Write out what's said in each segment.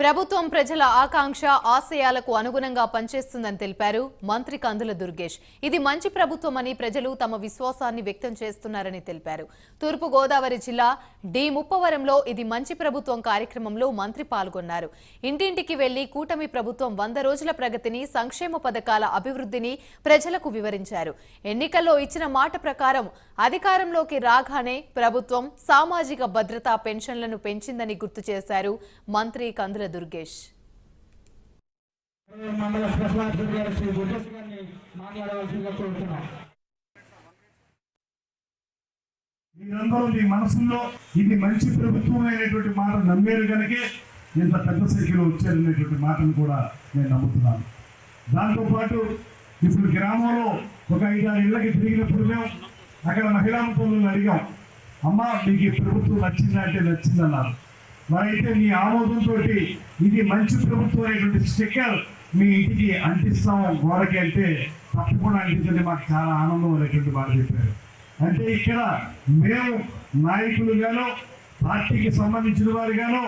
ప్రభుత్వం ప్రజల ఆకాంక్ష ఆశయాలకు అనుగుణంగా పనిచేస్తుందని తెలిపారు మంత్రి కందుల దుర్గేష్. ఇది మంచి ప్రభుత్వమని ప్రజలు తమ విశ్వాసాన్ని వ్యక్తం చేస్తున్నారని తెలిపారు. తూర్పుగోదావరి జిల్లా డి ముప్పవరంలో ఇది మంచి ప్రభుత్వం కార్యక్రమంలో మంత్రి పాల్గొన్నారు. ఇంటింటికి వెళ్ళి కూటమి ప్రభుత్వం వంద రోజుల ప్రగతిని సంక్షేమ పథకాల అభివృద్ధిని ప్రజలకు వివరించారు. ఎన్నికల్లో ఇచ్చిన మాట ప్రకారం అధికారంలోకి రాగానే ప్రభుత్వం సామాజిక భద్రతా పెన్షన్లను పెంచిందని గుర్తు చేశారు మంత్రి కందుల దుర్గేష్. మండల స్పెషల్ ఆఫీసర్ గారు శ్రీ దుర్గేష్ గారిని మాట్లాడవలసిందిగా కోరుతున్నాం. మీరందరూ మీ మనసులో ఇది మంచి ప్రభుత్వం అనేటువంటి మాట నమ్మేరు కనుకే ఇంత పెద్ద సంఖ్యలో వచ్చారనేటువంటి మాటను కూడా నేను నమ్ముతున్నాను. దాంతోపాటు ఇప్పుడు గ్రామంలో ఒక ఐదారు ఇళ్ళకి తిరిగినప్పుడు మేము అక్కడ మహిళా పనులను అడిగాం. అమ్మా మీకు ఈ ప్రభుత్వం నచ్చిందా అంటే నచ్చిందన్నారు. మరైతే మీ ఆమోదంతో ఇది మంచి ప్రభుత్వం అనేటువంటి స్టిక్కర్ మీ ఇంటికి అంటిస్తాము గోడకి అంటే తప్పకుండా అంటించండి మాకు చాలా ఆనందం అనేటువంటి మాట చెప్పారు. అంటే ఇక్కడ మేము నాయకులుగాను పార్టీకి సంబంధించిన వారుగాను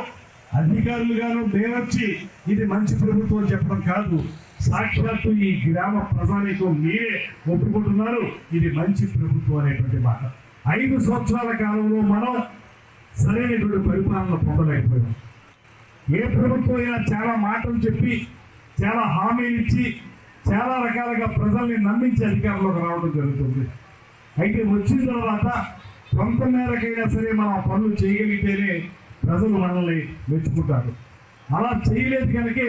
అధికారులుగాను మేమొచ్చి ఇది మంచి ప్రభుత్వం అని చెప్పడం కాదు. సాక్షాత్తు ఈ గ్రామ ప్రజానికం మీరే ఒప్పుకుంటున్నారు. ఇది మంచి ప్రభుత్వం అనేటువంటి మాట. ఐదు సంవత్సరాల కాలంలో మనం సరైనటువంటి పరిపాలన పొందలేకపోయాం. ఏ ప్రభుత్వం అయినా చాలా మాటలు చెప్పి చాలా హామీలు ఇచ్చి చాలా రకాలుగా ప్రజల్ని నమ్మించి అధికారంలోకి రావడం జరుగుతుంది. అయితే వచ్చిన తర్వాత కొంత మేరకైనా సరే మనం పనులు చేయగలిగితేనే ప్రజలు మనల్ని మెచ్చుకుంటారు. అలా చేయలేదు కనుకే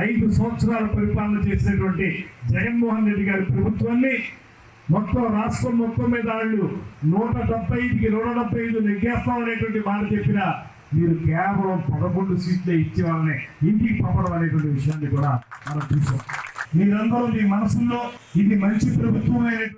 ఐదు సంవత్సరాల పరిపాలన చేసినటువంటి జగన్మోహన్ రెడ్డి గారి ప్రభుత్వాన్ని మొత్తం రాష్ట్రం మొత్తం మీద వాళ్ళు నూట డెబ్బై ఐదుకి నూట డెబ్బై ఐదు నెగ్గేస్తాం అనేటువంటి మాట చెప్పిన మీరు కేవలం పదకొండు సీట్లే ఇచ్చేవాళ్ళని ఇంటికి పంపడం అనేటువంటి విషయాన్ని కూడా మనం చూసాం మీరందరూ మీ మనసులో ఇది మంచి ప్రభుత్వం అనేటువంటి